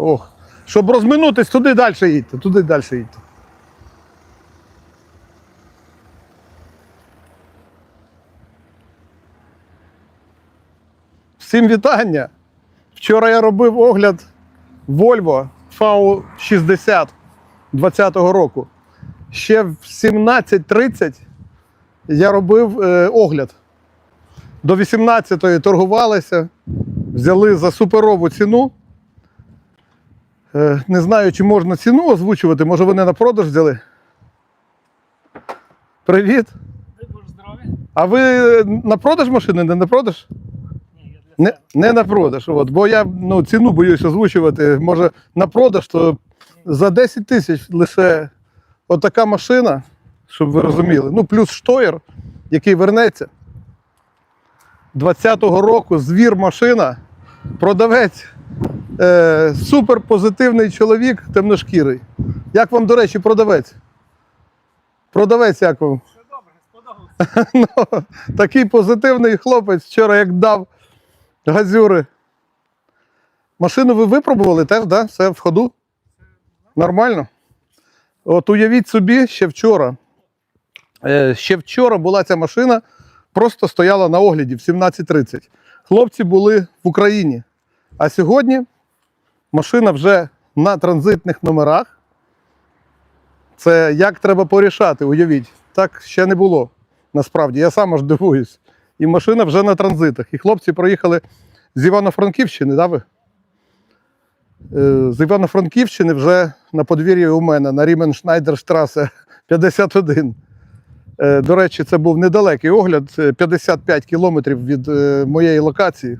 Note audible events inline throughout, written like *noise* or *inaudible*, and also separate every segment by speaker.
Speaker 1: Ох. Щоб розминутись, туди далі їдьте, туди далі їдьте. Всім вітання. Вчора я робив огляд Volvo V60 20-го року. Ще в 17.30 я робив е, огляд. До 18-ї торгувалися, взяли за суперову ціну. Е, не знаю, чи можна ціну озвучувати, може вони на продаж взяли. Привіт. А ви на продаж машини, не на продаж? Не, не на продаж. От, бо я ну, ціну боюсь озвучувати. Може на продаж, то за 10 тисяч лише отака машина, щоб ви розуміли. Ну, плюс штоєр, який вернеться. 20-го року звір машина, продавець, е, суперпозитивний чоловік, темношкірий. Як вам, до речі, продавець? Продавець як вам?
Speaker 2: Все добре. *laughs*
Speaker 1: Ну, такий позитивний хлопець вчора як дав газюри. Машину ви випробували теж, да? Все в ходу? Нормально? От уявіть собі, ще вчора. е, Ще вчора була ця машина, просто стояла на огляді в 17.30. Хлопці були в Україні. А сьогодні машина вже на транзитних номерах. Це як треба порішати, уявіть. Так ще не було. Насправді, я сам аж дивуюсь. І машина вже на транзитах. І хлопці проїхали з Івано-Франківщини, да ви? Е, З Івано-Франківщини вже на подвір'ї у мене на Ріменшнайдерштрасе 51. Е, До речі, це був недалекий огляд, 55 кілометрів від е, моєї локації.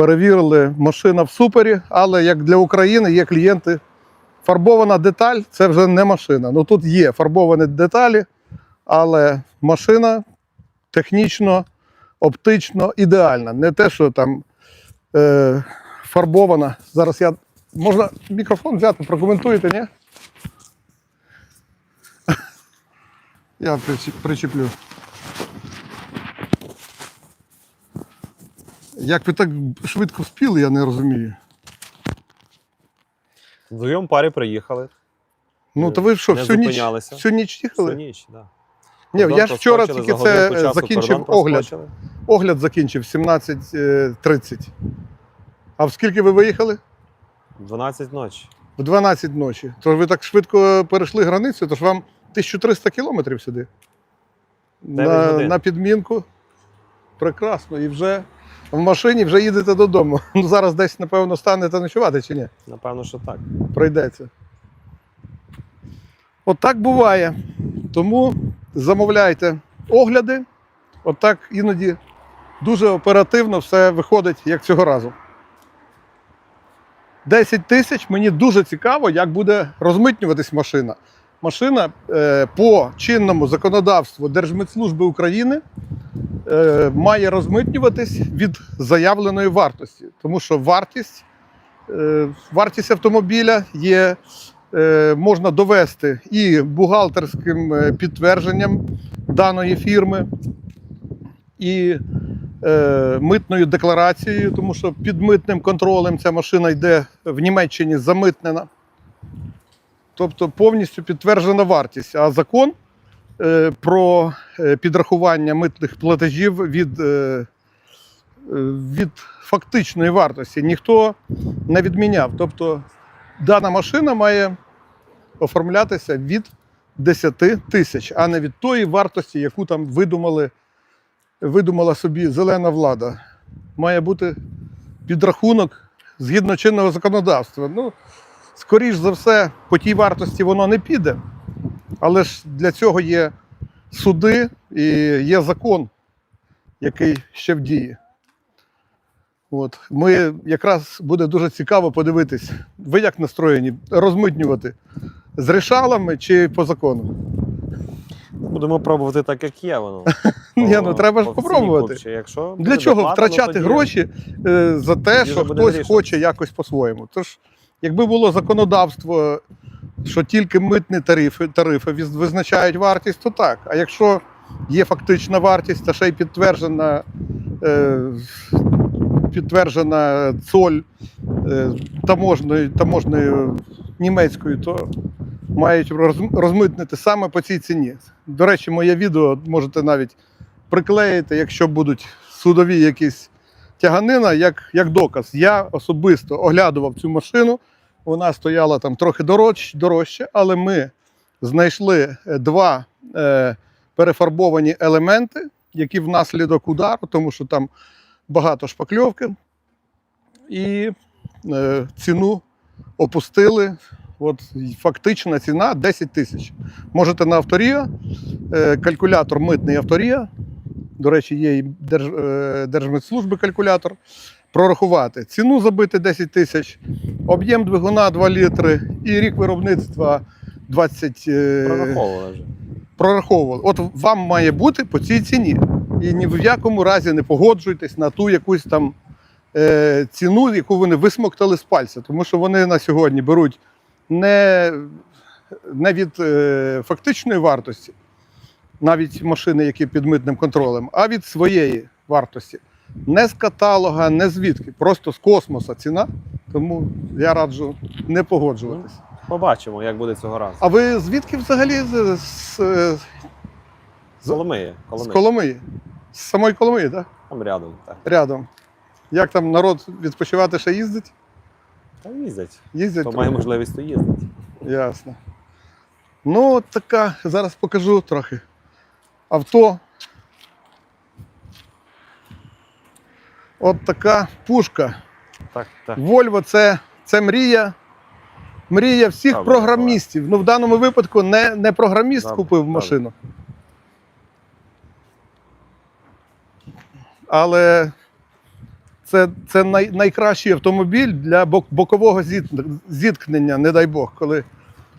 Speaker 1: Перевірили, машина в супері, але як для України є клієнти. Фарбована деталь це вже не машина. Ну тут є фарбовані деталі, але машина технічно, оптично ідеальна. Не те, що там е, фарбована. Зараз я. Можна мікрофон взяти, прокоментуєте, ні? *laughs* Я причеплю. Як ви так швидко вспіли, я не розумію.
Speaker 3: Вдвоєм парі приїхали.
Speaker 1: Ну, то ви що, всю ніч, всю ніч їхали?
Speaker 3: Всю ніч, да.
Speaker 1: Ні, я ж вчора тільки це е,
Speaker 3: часу
Speaker 1: закінчив огляд.
Speaker 3: проскочили.
Speaker 1: Огляд закінчив 17.30. А в скільки ви виїхали?
Speaker 3: 12 ночі.
Speaker 1: В 12 ночі. Тож ви так швидко перейшли границю, тож вам 1300 кілометрів сюди. На,
Speaker 3: годин.
Speaker 1: на підмінку. Прекрасно. І вже в машині вже їдете додому. *laughs* Ну, зараз десь, напевно, станете ночувати чи ні?
Speaker 3: Напевно, що так.
Speaker 1: Пройдеться. От так буває. Тому замовляйте огляди. От так іноді дуже оперативно все виходить, як цього разу. 10 тисяч мені дуже цікаво, як буде розмитнюватись машина. Машина е, по чинному законодавству Держмитслужби України е, має розмитнюватись від заявленої вартості, тому що вартість, е, вартість автомобіля є, можна довести і бухгалтерським підтвердженням даної фірми, і митною декларацією, тому що під митним контролем ця машина йде в Німеччині замитнена. Тобто повністю підтверджена вартість. А закон е, про е, підрахування митних платежів від, е, від фактичної вартості ніхто не відміняв. Тобто дана машина має оформлятися від 10 тисяч, а не від тої вартості, яку там видумали, видумала собі зелена влада. Має бути підрахунок згідно чинного законодавства. Ну, скоріш за все, по тій вартості воно не піде. Але ж для цього є суди і є закон, який ще в дії. От. Ми якраз буде дуже цікаво подивитись, ви як настроєні розмитнювати з решалами чи по закону?
Speaker 3: Будемо пробувати так, як є воно. *laughs*
Speaker 1: Ні, ну треба ж попробувати.
Speaker 3: Якщо
Speaker 1: Для чого втрачати гроші е, за те, що хтось хоче якось по-своєму? Тож, якби було законодавство, що тільки митні тарифи, тарифи визначають вартість, то так. А якщо є фактична вартість, та ще й підтверджена, е, підтверджена цоль е, таможною, таможною німецькою, то мають роз- розмитнити саме по цій ціні. До речі, моє відео можете навіть приклеїти, якщо будуть судові якісь тяганина, як, як доказ. Я особисто оглядував цю машину. Вона стояла там трохи дорожче, дорожче але ми знайшли е, два е, перефарбовані елементи, які внаслідок удару, тому що там багато шпакльовки, і е, ціну опустили. От фактична ціна 10 тисяч. Можете на авторія, е, калькулятор митний авторія. До речі, є і Держ, е, Держмитслужби калькулятор. Прорахувати ціну забити 10 тисяч, об'єм двигуна 2 літри і рік виробництва 20. е,
Speaker 3: Прораховували вже.
Speaker 1: прораховували. От вам має бути по цій ціні. І ні в якому разі не погоджуйтесь на ту якусь там е, ціну, яку вони висмоктали з пальця. Тому що вони на сьогодні беруть не, не від е, фактичної вартості, навіть машини, які під митним контролем, а від своєї вартості. Не з каталога, не звідки, просто з космоса ціна. Тому я раджу не погоджуватись.
Speaker 3: Побачимо, як буде цього разу.
Speaker 1: А ви звідки взагалі з, з,
Speaker 3: З Коломиї.
Speaker 1: з
Speaker 3: Коломиї.
Speaker 1: Коломиї? З самої Коломиї, так?
Speaker 3: Там рядом. Так.
Speaker 1: Рядом. Як там народ відпочивати ще їздить?
Speaker 3: Та їздять.
Speaker 1: Їздять.
Speaker 3: Хто має можливість, то їздить.
Speaker 1: Ясно. Ну, от така, зараз покажу трохи. Авто. От така пушка.
Speaker 3: Так, так.
Speaker 1: Вольво це, це мрія. Мрія всіх
Speaker 3: Добре,
Speaker 1: програмістів. Ну, в даному випадку не, не програміст
Speaker 3: Добре,
Speaker 1: купив
Speaker 3: добре.
Speaker 1: машину. Але це, це най, найкращий автомобіль для бок- бокового зіт- зіткнення, не дай Бог. Коли...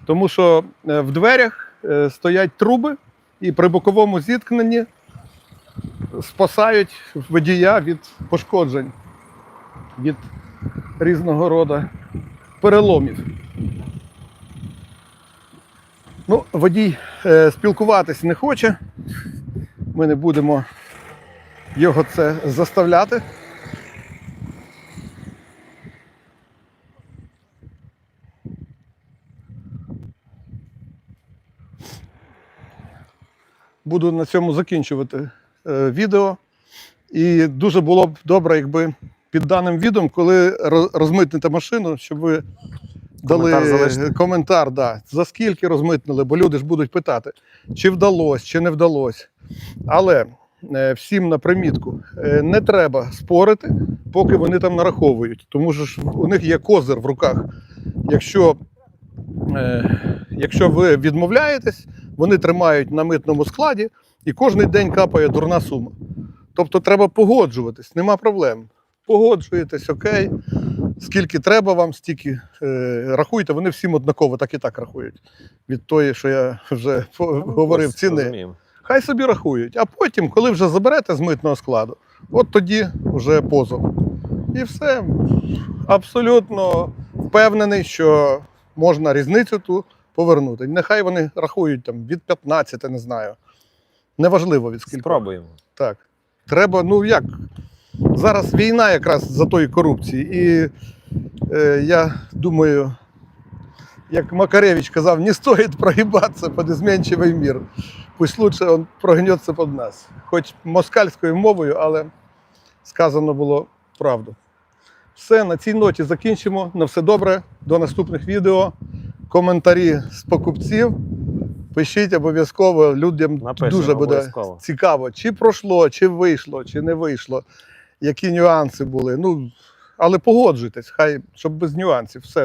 Speaker 1: Тому що е, в дверях е, стоять труби, і при боковому зіткненні спасають водія від пошкоджень, від різного роду переломів. Ну, водій е, спілкуватись не хоче. Ми не будемо його це заставляти. Буду на цьому закінчувати е, відео. І дуже було б добре, якби під даним відео, коли роз- розмитните машину, щоб ви дали
Speaker 3: Коментар
Speaker 1: коментар, да, за скільки розмитнили, бо люди ж будуть питати, чи вдалося, чи не вдалося. Але е, всім на примітку, е, не треба спорити, поки вони там нараховують, тому що ж у них є козир в руках. Якщо, е, якщо ви відмовляєтесь, вони тримають на митному складі і кожен день капає дурна сума. Тобто треба погоджуватись, нема проблем. Погоджуєтесь, окей. Скільки треба вам, стільки е, рахуйте, вони всім однаково так і так рахують. Від тої, що я вже по- говорив, ціни.
Speaker 3: розуміємо.
Speaker 1: Хай собі рахують. А потім, коли вже заберете з митного складу, от тоді вже позов. І все. Абсолютно впевнений, що можна різницю ту повернути. Нехай вони рахують там від 15, не знаю. Неважливо від скільки.
Speaker 3: Спробуємо.
Speaker 1: Так. Треба, ну як? Зараз війна якраз за тої корупції. І е, я думаю, як Макаревич казав, не стоїть прогибатися під изменчивий мір. Пусть лучше він прогнеться під нас. Хоч москальською мовою, але сказано було правду. Все, на цій ноті закінчимо. На все добре. До наступних відео. Коментарі з покупців. Пишіть обов'язково, людям
Speaker 3: Напишемо
Speaker 1: дуже буде
Speaker 3: обов'язково.
Speaker 1: цікаво, чи пройшло, чи вийшло, чи не вийшло, які нюанси були. Ну, але погоджуйтесь, хай щоб без нюансів. Все.